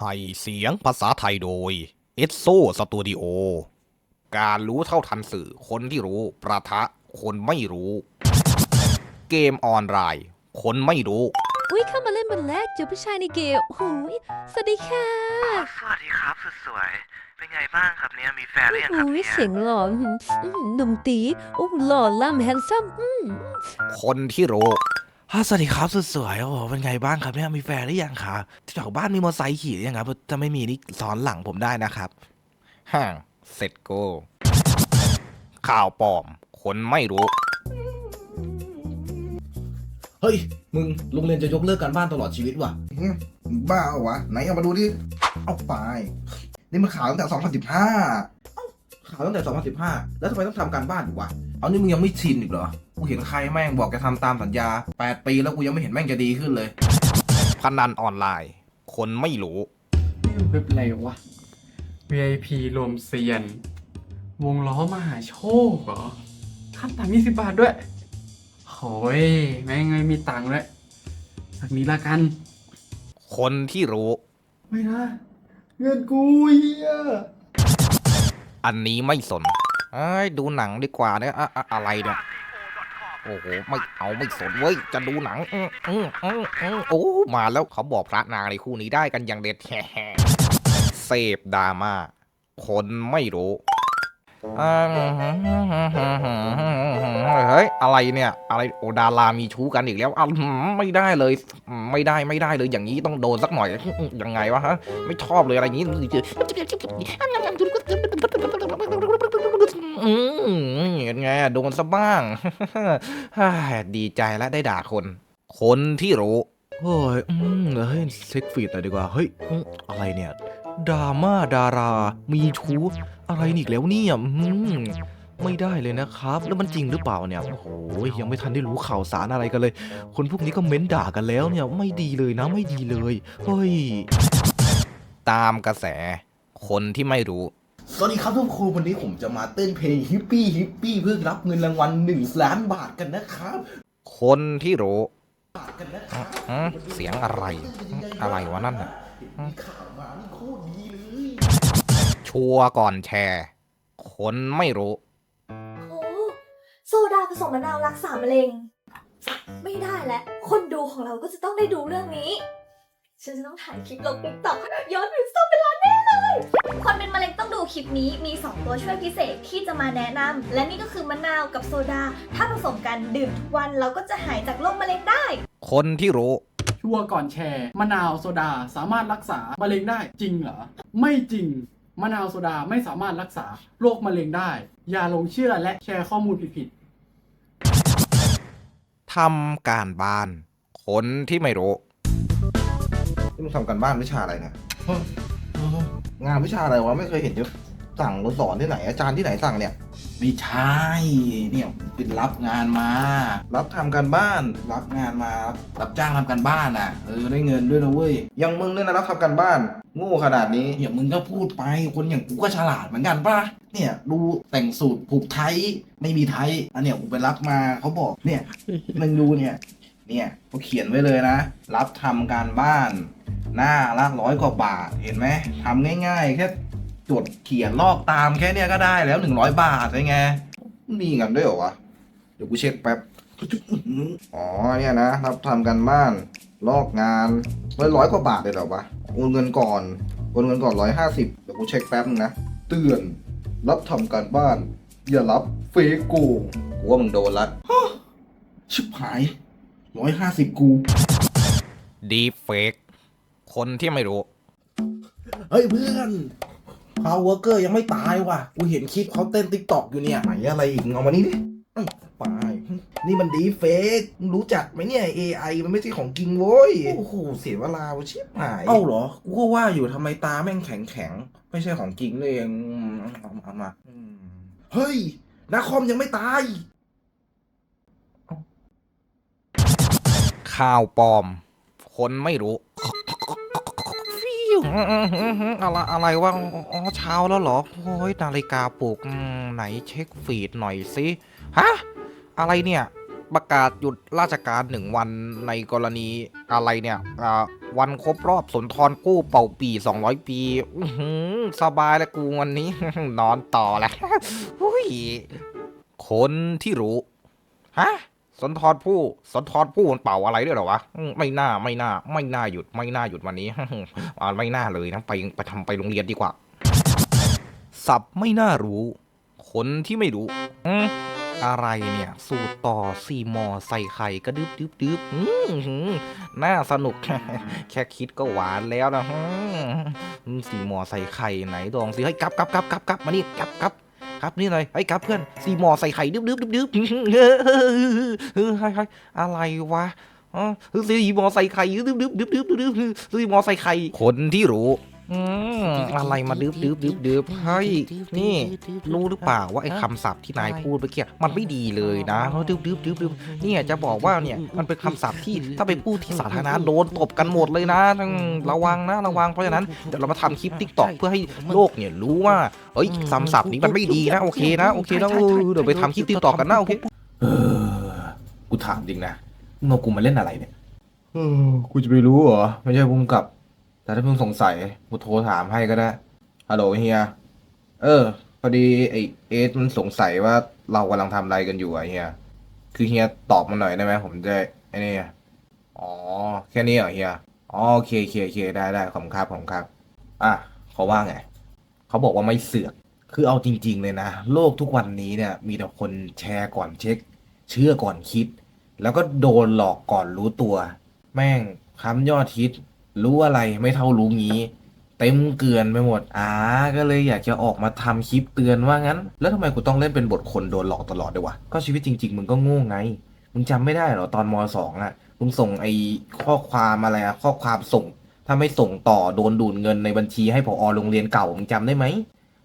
ให้เสียงภาษาไทยโดย e อ s o Studio การรู้เท่าทันสื่อคนที่รู้ประทะคนไม่รู้ เกมออนไลน์ คนไม่รู้ อุ้ยเข้ามาเล่นวันแรกเจอผู้ชายในเกมโอ้ยสวัสดีค่ะสวัสดีครับสุดสวย เป็นไงบ้างครับเนี่ย มีแฟนหรือยังครับโอ้ยเนี่ย เสียงหล่ออื้อหืออื้อหือหนุ่มตีโอ้หล่อล่ำแฮนซัมอืมคนที่รู้ ฮ่าสวัสดีครับสุดสวยโอ้โหเป็นไงบ้างครับเนี่ยมีแฟนหรือยังคะที่แถวบ้านมีมอเตอร์ไซค์ขี่หรือยังครับถ้าไม่มีนี่สอนหลังผมได้นะครับห่างเสร็จโกข่าวปลอม คนไม่รู้ เฮ้ย มึงโรงเรียนจะยกเลิกการบ้านตลอดชีวิตว่ะอืมบ้าเหรอวะ ไหนเอามาดูดิ เอาไป นี่มันข่าวตั้งแต่2015ข่าวตั้งแต่ 2015 แล้วทำไมต้องทำการบ้านอีกวะ เอานี่มึงยังไม่ชินอีกเหรอ กูเห็นใครแม่งบอกจะทำตามสัญญา 8 ปีแล้วกูยังไม่เห็นแม่งจะดีขึ้นเลย พนันออนไลน์ คนไม่รู้นี่มันเว็บอะไรวะ VIP รวมเซียน วงล้อมหาโชคเหรอขั้นต่ำยี่สิบบาทด้วยโอ้ยแม่งไม่มีตังค์ด้วยสักนี้ละกัน คนที่รู้ ไม่นะเงินกูเฮียอันนี้ไม่สน เอ้ยดูหนังดีกว่าเนี่ยอะอะอะไรเนี่ย โอ้โหไม่เอาไม่สนเว้ยจะดูหนังอืมอืมอืมอืมโอ้มาแล้วเขาบอกพระนางในคู่นี้ได้กันอย่างเด็ดแฮ่เสพดราม่าคนไม่รู้เฮ้ยอะไรเนี่ย อะไรโอดารามีชู้กันอีกแล้วอะไม่ได้เลย ไม่ได้ไม่ได้เลยอย่างนี้ต้องโดนสักหน่อยยังไงวะฮะไม่ชอบเลยอะไรอย่างนี้ เห็นไงโดนซะบ้าง ดีใจแล้วได้ด่าคน คนที่รู้เฮ้ยอืมเฮ้ยเซ็กฟีดหน่อยดีกว่า เฮ้ย อะไรเนี่ยดราม่าดารา มีชู้อะไรอีกแล้วเนี่ยอืมไม่ได้เลยนะครับ แล้วมันจริงหรือเปล่าเนี่ย โอ้โห ยังไม่ทันได้รู้ข่าวสารอะไรกันเลย คนพวกนี้ก็เม้นด่ากันแล้วเนี่ย ไม่ดีเลยนะ ไม่ดีเลย เฮ้ย ตามกระแส คนที่ไม่รู้ สวัสดีครับทุกคนวันนี้ผมจะมาเต้นเพลงฮิปปี้ฮิปปี้เพื่อรับเงินรางวัล1ล้านบาทกันนะครับคนที่รู้บาทกันนะครับอืมเสียงอะไรอะไรวะนั่นน่ะมีข่าวมานี่โคตรดีเลยชัวร์ก่อนแชร์ คนไม่รู้ โอ้โซดาผสมมะนาวรักษามะเร็ง ไม่ได้แล้ว คนดูของเราก็จะต้องได้ดูเรื่องนี้ ฉันจะต้องถ่ายคลิปลงติ๊กต็อกย้อนวิวต้องเป็ คนเป็นมะเร็งต้องดูคลิปนี้มี 2 ตัวช่วยพิเศษที่จะมาแนะนำและนี่ก็คือมะนาวกับโซดา ถ้าผสมกันดื่มทุกวันเราก็จะหายจากโรคมะเร็งได้ คนที่รู้ชัวร์ก่อนแชร์ มะนาวโซดาสามารถรักษามะเร็งได้จริงเหรอ ไม่จริง มะนาวโซดาไม่สามารถรักษาโรคมะเร็งได้ อย่าหลงเชื่อและแชร์ข้อมูลผิดๆทำการบ้าน คนที่ไม่รู้นี่มึงทำกันบ้านวิชาอะไรเนี่ยเฮ้ย งานวิชาอะไรวะไม่เคยเห็นจะสั่งหรือสอนที่ไหน อาจารย์ที่ไหนสั่งเนี่ย ไม่ใช่เนี่ยเป็นรับงานมา รับทำการบ้าน รับงานมา รับจ้างทำการบ้านอะ เออได้เงินด้วยนะเว้ย อยังมึงเนี่ยนะรับทำการบ้านโง่ขนาดนี้ อย่ามึงก็พูดไปคนอย่างกูก็ฉลาดเหมือนกันป่ะ เนี่ยดูแต่งสูตรผูกไทยไม่มีไทยอันเนี้ยกูไปรับมาเขาบอกเนี่ยมึงดูเนี่ย เนี่ยเขาเขียนไว้เลยนะ รับทำการบ้าน หน้าละร้อยกว่าบาท เห็นไหมทำง่ายๆ แค่จดเขียนลอกตามแค่เนี้ยก็ได้แล้วหนึ่งร้อยบาทไงไงมีกันด้วยเหรอวะ เดี๋ยวกูเช็คแป๊บ อ๋อเนี่ยนะรับทำกันบ้าน ลอกงานร้อยร้อยกว่าบาทเลยเหรอวะโอนเงินก่อนโอนเงินก่อนร้อยห้าสิบเดี๋ยวกูเช็คแป๊บนึงนะ เตือน รับทำการบ้าน อย่ารับเฟกโกงกูว่ามึงโดนละชิบหายร้อยห้าสิบกูดีเฟก คนที่ไม่รู้ เฮ้ยเพื่อนพาวเวอร์เกอร์ยังไม่ตายว่ะ กูเห็นคลิปเขาเต้นติ๊กต็อกอยู่เนี่ยไหนอะไรอีกมึงเอามานี่ดิไปนี่มันดีเฟกมึงรู้จักไหมเนี่ย AI มันไม่ใช่ของจริงโว้โอ้ย โอ้โห เสียเวลาชิบหาย เอ้าเหรอ กูก็ว่าอยู่ทำไมตาแม่งแข็งแข็งๆไม่ใช่ของจริงเลยเองอืมเอามาเอามาอืมเฮ้ยนาคอมยังไม่ตาย ข่าวปลอม คนไม่รู้ฟิว อะไรอะไรวะอ๋อเช้าแล้วเหรอโอ้ยนาฬิกาปลุกไหนเช็คฟีดหน่อยสิฮะอะไรเนี่ยประกาศหยุดราชการหนึ่งวันในกรณีอะไรเนี่ยอ่าวันครบรอบสนทรกู้เป่าปี 200 ปีอื้อหือสบายแล้วกูวันนี้ นอนต่อแล้วหุ้ยคนที่รู้ ฮะ สนทรผู้สนทรผู้มันเป่าอะไรด้วยหรอวะไม่น่าไม่น่า ไม่น่าหยุดไม่น่าหยุดวันนี้อ่าไม่น่าเลยนะไปไปทำไปโรงเรียนดีกว่าสับไม่น่ารู้ คนที่ไม่รู้อะไรเนี่ย สูตรต่อซีมอใส่ไข่ก็ดึบดึบดึบน่าสนุก แค่คิดก็หวานแล้วนะซีมอใส่ไข่ไหนลองสิเฮ้กลับกลับกลับกลับกลับมานี่กลับกลับ ครับนี่เลยเฮ้ยกลับเพื่อนซีมอใส่ไข่ดึบดึบดึบดึบเฮ้ยเฮ้ยเฮ้ยอะไรวะอ๋อซีมอใส่ไข่ดึบดึบดึบดึบดึบดึบซีมอใส่ไข่คนที่รู้ อืมอะไรมาดืบดืบดืบดืบเฮ้ยนี่รู้หรือเปล่าว่าไอ้คำศัพท์ที่นายพูดเมื่อกี้มันไม่ดีเลยนะเฮ้ยดืบดืบดืบดืบเนี่ยจะบอกว่าเนี่ยมันเป็นคำศัพท์ที่ถ้าไปพูดที่สาธารณะโดนตบกันหมดเลยนะต้องระวังนะระวังเพราะฉะนั้นเดี๋ยวเรามาทำคลิปทิกตอกเพื่อให้โลกเนี่ยรู้ว่าเฮ้ยคำศัพท์นี้มันไม่ดีนะโอเคนะโอเคนะเออเดี๋ยวไปทำคลิปทิกตอกกันนะโอเคเออกูถามจริงนะมึงเอากูมาเล่นอะไรเนี่ยเออกูจะไปรู้เหรอไม่ใช่พุ่มกับ แต่ถ้าเพิ่งสงสัยกูโทรถามให้ก็ได้ ฮัลโหลเฮีย เออ พอดีไอเอสมันสงสัยว่าเรากำลังทำอะไรกันอยู่อะเฮีย คือเฮียตอบมาหน่อยได้ไหมผมจะไอ้นี่ อ๋อ แค่นี้เหรอเฮีย อ๋อโอเคโอเคโอเคได้ได้ขอบครับขอบครับ อะเขาว่าไง เขาบอกว่าไม่เสือก คือเอาจริง ๆ เลยนะ โลกทุกวันนี้เนี่ย มีแต่คนแชร์ก่อนเช็ค เชื่อก่อนคิด แล้วก็โดนหลอกก่อนรู้ตัว แม่งคำยอดฮิต รู้อะไรไม่เท่ารู้งี้ เต็มเกลือนไปหมดอ่าก็เลยอยากจะออกมาทำคลิปเตือนว่างั้น แล้วทำไมกูต้องเล่นเป็นบทคนโดนหลอกตลอดด้วยวะก็ชีวิตจริง ๆ มึงก็โง่ไงมึงจำไม่ได้เหรอตอนมสองอะมึงส่งไอ้ข้อความอะไรอะข้อความส่ง ถ้าไม่ส่งต่อโดนดูดเงินในบัญชีให้ผอโรงเรียนเก่ามึงจำได้ไหม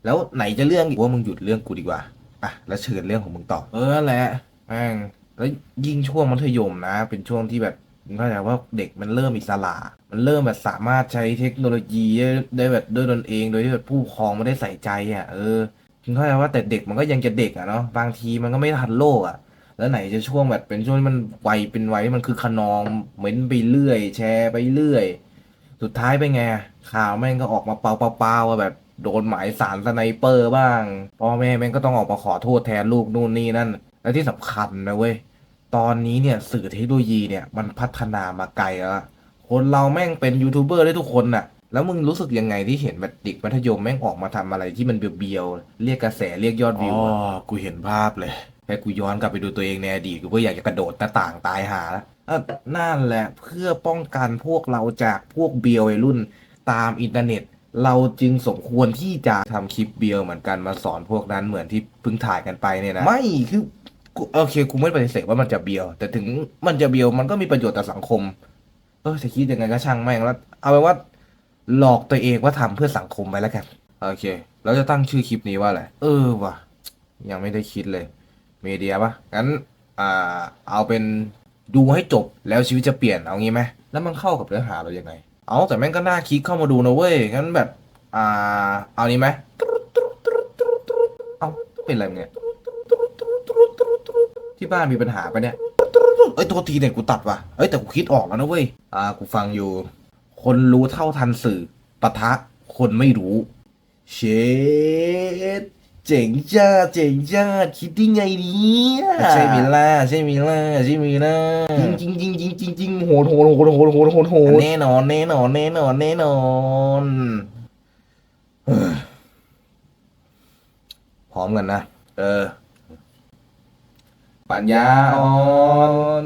แล้วไหนจะเรื่องอีกว่ามึงหยุดเรื่องกูดีกว่าอะแล้วเชิญเรื่องของมึงต่อเออแหละแม่งแล้วยิ่งช่วงมัธยมนะ เป็นช่วงที่แบบ มึงเข้าใจว่าเด็กมันเริ่มอิสระ มันเริ่มแบบสามารถใช้เทคโนโลยีได้ไดแบบด้วยตนเอง โดยที่แบบผู้ปกครองไม่ได้ใส่ใจอะเออมึงเข้าใจว่าแต่เด็กมันก็ยังจะเด็กอะเนาะบางทีมันก็ไม่ทันโลกอะ แล้วไหนจะช่วงแบบเป็นช่วงที่มันไวเป็นไวมันคือขนองเหม็นไปเรื่อย แชร์ไปเรื่อย สุดท้ายเป็นไงข่าวแม่งก็ออกมาเปล่าๆๆว่าแบบโดนหมายสารสไนเปอร์บ้างพ่อแม่แม่งก็ต้องออกมาขอโทษแทนลูกนู่นนี่นั่น และที่สำคัญนะเว้ย ตอนนี้เนี่ยสื่อเทคโนโลยีเนี่ยมันพัฒนามาไกลแล้วอะคนเราแม่งเป็นยูทูบเบอร์ได้ทุกคนน่ะ แล้วมึงรู้สึกยังไงที่เห็นแบบเด็กมัธยมแม่งออกมาทำอะไรที่มันเบียวๆ เรียกกระแสเรียกยอดวิวอ๋ออะกูเห็นภาพเลย แค่กูย้อนกลับไปดูตัวเองในอดีตกูก็อยากจะกระโดดหน้าต่างตายหาแล้วเออนั่นแหละเพื่อป้องกันพวกเราจากพวกเบียววัยรุ่นตามอินเทอร์เน็ต เราจึงสมควรที่จะทำคลิปเบียวเหมือนกันมาสอนพวกนั้นเหมือนที่เพิ่งถ่ายกันไปเนี่ยนะ ไม่คือ กูโอเคกูไม่ปฏิเสธว่ามันจะเบียว แต่ถึงมันจะเบียวมันก็มีประโยชน์ต่อสังคม เออจะคิดยังไงก็ช่างแม่งแล้ว เอาไปนว่า หลอกตัวเองว่าทำเพื่อสังคมไปแล้วกัน โอเคแล้วจะตั้งชื่อคลิปนี้ว่าอะไร เออว่ะ ยังไม่ได้คิดเลยมีเดียปะงั้น อ่า เอาเป็นดูให้จบแล้วชีวิตจะเปลี่ยนเอางี้ไหมแล้วมันเข้ากับเนื้อหาเรายังไง เอาแต่แม่งก็น่าคลิกเข้ามาดูนะเว้ย งั้นแบบ อ่า เอานี้ไหมเอาเป็นอะไรมึงเนี่ย ที่บ้านมีปัญหาปะเนี่ยเอ้ยโทษทีเนี่ยกูตัดว่ะเอ้ยแต่กูคิดออกแล้วนะเว้ยอ่ากูฟังอยู่ คนรู้เท่าทันสื่อปะทะคนไม่รู้ เชดเจ๋งจ้าเจ๋งจ้าคิดได้ไงเนี่ยใช่มิล่าใช่มิล่าใช่มิล่าจริงจริงจริงจริงจริงโหดโหดโหดโหดโหดโหดโหดแน่นอนแน่นอนแน่นอนแน่นอนเฮ้ยพร้อมกันนะ เออ ปัญญาอ่อน